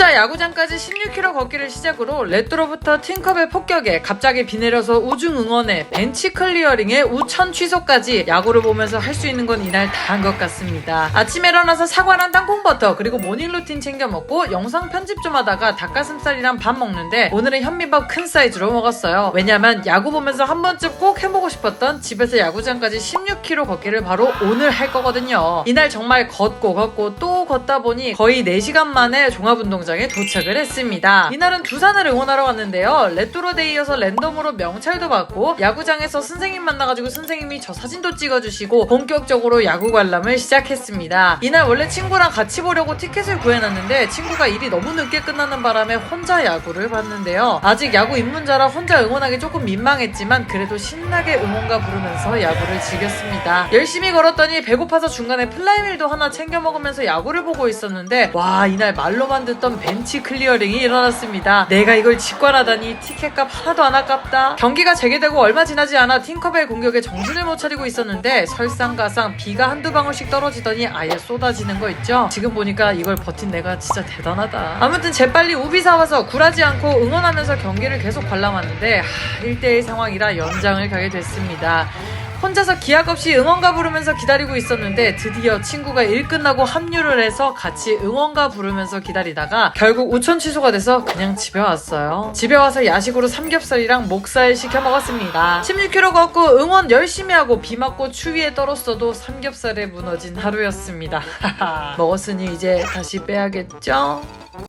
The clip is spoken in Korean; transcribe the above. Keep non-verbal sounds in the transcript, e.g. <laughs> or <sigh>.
혼자 야구장까지 16km 걷기를 시작으로 레트로부터 팅커벨 폭격에 갑자기 비 내려서 우중 응원에 벤치 클리어링에 우천 취소까지 야구를 보면서 할 수 있는 건 이날 다 한 것 같습니다. 아침에 일어나서 사과랑 땅콩버터 그리고 모닝 루틴 챙겨 먹고 영상 편집 좀 하다가 닭가슴살이랑 밥 먹는데 오늘은 현미밥 큰 사이즈로 먹었어요. 왜냐면 야구 보면서 한 번쯤 꼭 해보고 싶었던 집에서 야구장까지 16km 걷기를 바로 오늘 할 거거든요. 이날 정말 걷고 걷고 또 걷다 보니 거의 4시간 만에 종합운동장 에 도착을 했습니다. 이날은 두산을 응원하러 왔는데요. 레트로데이 이어서 랜덤으로 명찰도 받고 야구장에서 선생님 만나가지고 선생님이 저 사진도 찍어주시고 본격적으로 야구 관람을 시작했습니다. 이날 원래 친구랑 같이 보려고 티켓을 구해놨는데 친구가 일이 너무 늦게 끝나는 바람에 혼자 야구를 봤는데요. 아직 야구 입문자라 혼자 응원하기 조금 민망했지만 그래도 신나게 응원가 부르면서 야구를 즐겼습니다. 열심히 걸었더니 배고파서 중간에 플라이밀도 하나 챙겨 먹으면서 야구를 보고 있었는데 와 이날 말로만 듣던 벤치 클리어링이 일어났습니다. 내가 이걸 직관하다니 티켓값 하나도 안 아깝다. 경기가 재개되고 얼마 지나지 않아 팅커벨 공격에 정신을 못 차리고 있었는데 설상가상 비가 한두 방울씩 떨어지더니 아예 쏟아지는 거 있죠? 지금 보니까 이걸 버틴 내가 진짜 대단하다. 아무튼 재빨리 우비 사와서 굴하지 않고 응원하면서 경기를 계속 관람하는데 하, 1대1 상황이라 연장을 가게 됐습니다. 혼자서 기약 없이 응원가 부르면서 기다리고 있었는데 드디어 친구가 일 끝나고 합류를 해서 같이 응원가 부르면서 기다리다가 결국 우천 취소가 돼서 그냥 집에 왔어요. 집에 와서 야식으로 삼겹살이랑 목살 시켜 먹었습니다. 16km 걷고 응원 열심히 하고 비 맞고 추위에 떨었어도 삼겹살에 무너진 하루였습니다. <laughs> 먹었으니 이제 다시 빼야겠죠?